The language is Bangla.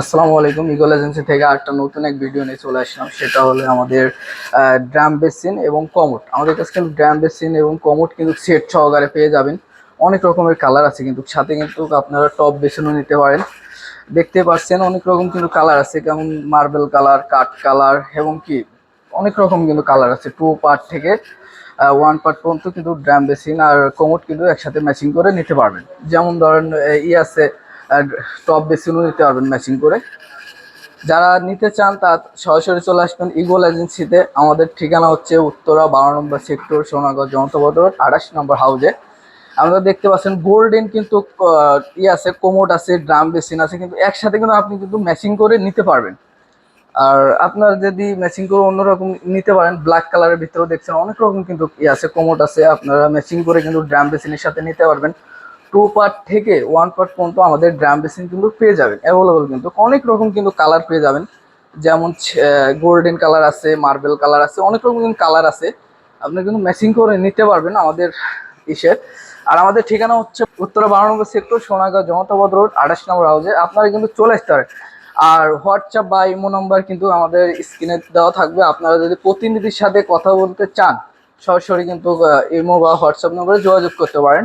আসসালামু আলাইকুম। ইগল এজেন্সি থেকে একটা নতুন এক ভিডিও নিয়ে চলে আসলাম। সেটা হলো আমাদের ড্রাম বেসিন এবং কমোট আমাদের কাছে কিন্তু ড্রাম বেসিন এবং কমোট কিন্তু সেট সহকারে পেয়ে যাবেন। অনেক রকমের কালার আছে কিন্তু, সাথে কিন্তু আপনারা টপ বেসিনও নিতে পারেন। দেখতে পাচ্ছেন অনেক রকম কিন্তু কালার আছে, যেমন মার্বেল কালার কাঠ কালার এবং কি, অনেক রকম কিন্তু কালার আছে। টু পার্ট থেকে ওয়ান পার্ট পর্যন্ত কিন্তু ড্রাম বেসিন আর কোমোট কিন্তু একসাথে ম্যাচিং করে নিতে পারবেন। যেমন ধরেন ই আছে টপ বেসিনও নিতে পারবেন ম্যাচিং করে। যারা নিতে চান তা সরাসরি চলে আসবেন ইগল এজেন্সিতে আমাদের ঠিকানা হচ্ছে উত্তরা বারো নম্বর সেক্টর সোনাগঞ্জ জনতাবদ রোড আঠাশ নম্বর হাউজে আপনারা দেখতে পাচ্ছেন গোল্ডেন কিন্তু ই আছে কোমোট আছে ড্রাম বেসিন আছে, কিন্তু একসাথে কিন্তু আপনি কিন্তু ম্যাচিং করে নিতে পারবেন। আর আপনার যদি ম্যাচিং করে অন্যরকম নিতে পারেন ব্ল্যাক কালারের ভিতরেও দেখছেন অনেক রকম কিন্তু ই আছে কোমোট আছে, আপনারা ম্যাচিং করে কিন্তু ড্রাম বেসিনের সাথে নিতে পারবেন। টু পার্ট থেকে ওয়ান পার্ট পর্যন্ত আমাদের ড্রাম বেসিন কিন্তু পেয়ে যাবেন অ্যাভেলেবল কিন্তু। অনেক রকম কিন্তু কালার পেয়ে যাবেন। যেমন গোল্ডেন কালার আছে মার্বেল কালার আছে, অনেক রকম কিন্তু কালার আছে। আপনি কিন্তু ম্যাচিং করে নিতে পারবেন আমাদের ইসের আর আমাদের ঠিকানা হচ্ছে উত্তরা বারো সেক্টর সোনাগাঁও জনতাবদ রোড আঠাশ নম্বর হাউসে আপনারা কিন্তু চলে আসতে পারেন। আর হোয়াটসঅ্যাপ বা ইমো নাম্বার কিন্তু আমাদের স্ক্রিনে দেওয়া থাকবে। আপনারা যদি প্রতিনিধির সাথে কথা বলতে চান, সরাসরি কিন্তু ইমো বা হোয়াটসঅ্যাপ নম্বরে যোগাযোগ করতে পারেন।